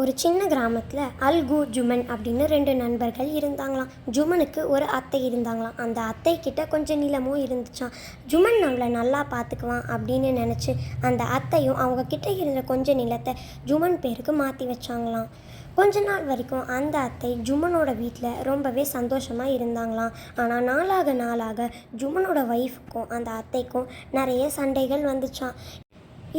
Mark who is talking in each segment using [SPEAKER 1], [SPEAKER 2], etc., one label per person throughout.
[SPEAKER 1] ஒரு சின்ன கிராமத்தில் அல்கு ஜுமன் அப்படின்னு ரெண்டு நண்பர்கள் இருந்தாங்களாம். ஜுமனுக்கு ஒரு அத்தை இருந்தாங்களாம். அந்த அத்தை கிட்ட கொஞ்சம் நிலமும் இருந்துச்சான் ஜுமன் நம்மளை நல்லா பார்த்துக்குவான் அப்படின்னு நினச்சி அந்த அத்தையும் அவங்க கிட்ட இருந்த கொஞ்ச நிலத்தை ஜுமன் பேருக்கு மாற்றி வச்சாங்களாம். கொஞ்ச நாள் வரைக்கும் அந்த அத்தை ஜுமனோட வீட்டில் ரொம்பவே சந்தோஷமாக இருந்தாங்களாம். ஆனால் நாளாக நாளாக ஜுமனோட ஒய்ஃபுக்கும் அந்த அத்தைக்கும் நிறைய சண்டைகள் வந்துச்சான்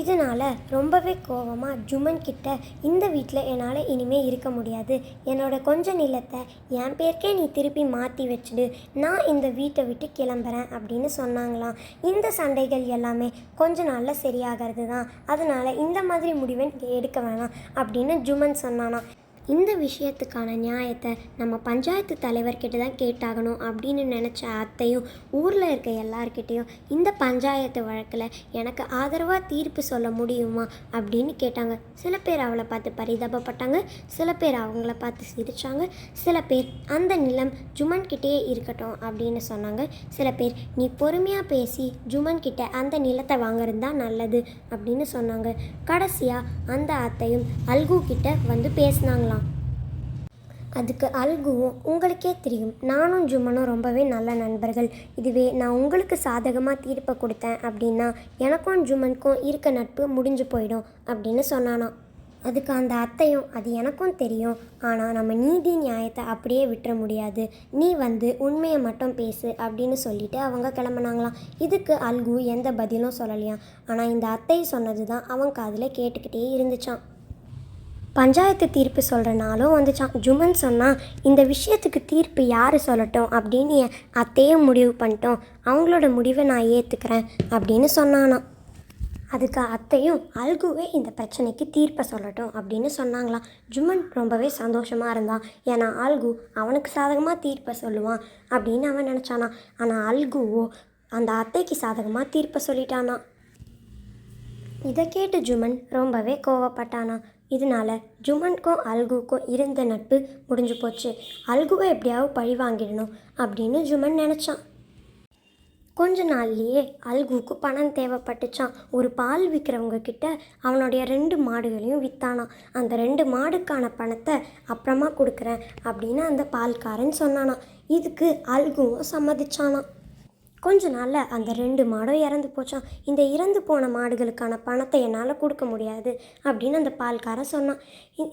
[SPEAKER 1] இதனால் ரொம்பவே கோவமாக ஜுமன் கிட்ட இந்த வீட்டில் என்னால் இனிமே இருக்க முடியாது. என்னோட கொஞ்ச நிலத்தை என் பேருக்கே நீ திருப்பி மாற்றி வச்சுடு. நான் இந்த வீட்டை விட்டு கிளம்புறேன் அப்படின்னு சொன்னாங்களாம். இந்த சண்டைகள் எல்லாமே கொஞ்ச நாளில் சரியாகிறது தான் அதனால் இந்த மாதிரி முடிவை எடுக்க வேணாம் அப்படின்னு ஜுமன் சொன்னானா இந்த விஷயத்துக்கான நியாயத்தை நம்ம பஞ்சாயத்து தலைவர்கிட்ட தான் கேட்டாகணும் அப்படின்னு நினச்ச அத்தையும் ஊரில் இருக்க எல்லார்கிட்டேயும் இந்த பஞ்சாயத்து வழக்கில் எனக்கு ஆதரவாக தீர்ப்பு சொல்ல முடியுமா அப்படின்னு கேட்டாங்க. சில பேர் அவளை பார்த்து பரிதாபப்பட்டாங்க சில பேர் அவங்கள பார்த்து சிரித்தாங்க சில பேர் அந்த நிலம் ஜுமன் கிட்டேயே இருக்கட்டும் அப்படின்னு சொன்னாங்க. சில பேர் நீ பொறுமையாக பேசி ஜுமன்கிட்ட அந்த நிலத்தை வாங்குறது தான் நல்லது அப்படின்னு சொன்னாங்க. கடைசியாக அந்த அத்தையும் அல்கு கிட்ட வந்து பேசினாங்களாம். அதுக்கு அல்குவும் உங்களுக்கே தெரியும். நானும் ஜுமனும் ரொம்பவே நல்ல நண்பர்கள். இதுவே நான் உங்களுக்கு சாதகமாக தீர்ப்பை கொடுத்தேன் அப்படின்னா எனக்கும் ஜுமனுக்கும் இருக்க நட்பு முடிஞ்சு போயிடும் அப்படின்னு சொன்னானா அதுக்கு அந்த அத்தையும் அது எனக்கும் தெரியும். ஆனால் நம்ம நீதி நியாயத்தை அப்படியே விட்டுற முடியாது. நீ வந்து உண்மையை மட்டும் பேசு அப்படின்னு சொல்லிட்டு அவங்க கிளம்புனாங்களாம். இதுக்கு அல்கு எந்த பதிலும் சொல்லலையாம். ஆனால் இந்த அத்தை சொன்னது தான் அவன் காதில் கேட்டுக்கிட்டே இருந்துச்சான் பஞ்சாயத்து தீர்ப்பு சொல்கிறனாலும் வந்துச்சான் ஜுமன் சொன்னால் இந்த விஷயத்துக்கு தீர்ப்பு யார் சொல்லட்டும்? அப்படின்னு என் அத்தையும் முடிவு பண்ணிட்டோம். அவங்களோட முடிவை நான் ஏற்றுக்கிறேன் அப்படின்னு சொன்னானா அதுக்கு அத்தையும் அல்குவே இந்த பிரச்சனைக்கு தீர்ப்பை சொல்லட்டும் அப்படின்னு சொன்னாங்களாம். ஜுமன் ரொம்பவே சந்தோஷமாக இருந்தான். ஏன்னா அல்கு அவனுக்கு சாதகமாக தீர்ப்பை சொல்லுவான் அப்படின்னு அவன் நினச்சானா ஆனால் அல்குவோ அந்த அத்தைக்கு சாதகமாக தீர்ப்பை சொல்லிட்டானா இதை கேட்டு ஜுமன் ரொம்பவே கோவப்பட்டானா இதனால ஜுமனுக்கும் அல்குக்கும் இருந்த நட்பு முடிஞ்சு போச்சு. அல்குவை எப்படியாவது பழி வாங்கிடணும் அப்படின்னு ஜுமன் நினச்சான். கொஞ்ச நாள்லேயே அல்குக்கு பணம் தேவைப்பட்டுச்சான் ஒரு பால் விற்கிறவங்க கிட்ட அவனுடைய ரெண்டு மாடுகளையும் விற்றானான் அந்த ரெண்டு மாடுக்கான பணத்தை அப்புறமா கொடுக்குறேன் அப்படின்னு அந்த பால்காரன் சொன்னானான் இதுக்கு அல்குவும் சம்மதிச்சானான் கொஞ்ச நாளில் அந்த ரெண்டு மாடும் இறந்து போச்சான் இந்த இறந்து போன மாடுகளுக்கான பணத்தை என்னால் கொடுக்க முடியாது அப்படின்னு அந்த பால்காரன் சொன்னான்.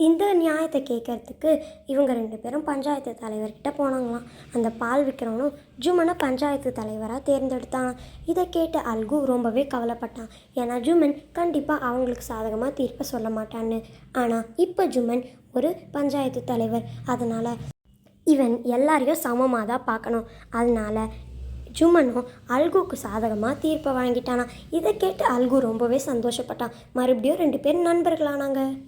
[SPEAKER 1] இந்த நியாயத்தை கேட்கறதுக்கு இவங்க ரெண்டு பேரும் பஞ்சாயத்து தலைவர்கிட்ட போனாங்களாம். அந்த பால் விற்கிறவனும் ஜுமனை பஞ்சாயத்து தலைவராக தேர்ந்தெடுத்தான். இதை கேட்டு அல்கு ரொம்பவே கவலைப்பட்டான். ஏன்னா ஜுமன் கண்டிப்பாக அவங்களுக்கு சாதகமாக தீர்ப்பை சொல்ல மாட்டான்னு. ஆனால் இப்போ ஜுமன் ஒரு பஞ்சாயத்து தலைவர். அதனால் இவன் எல்லாரையும் சமமாக தான் பார்க்கணும். அதனால ஜுமனும் அல்குக்கு சாதகமாக தீர்ப்பை வழங்கிட்டானா இதை கேட்டு அல்கு ரொம்பவே சந்தோஷப்பட்டான். மறுபடியும் ரெண்டு பேரும் நண்பர்களானாங்க.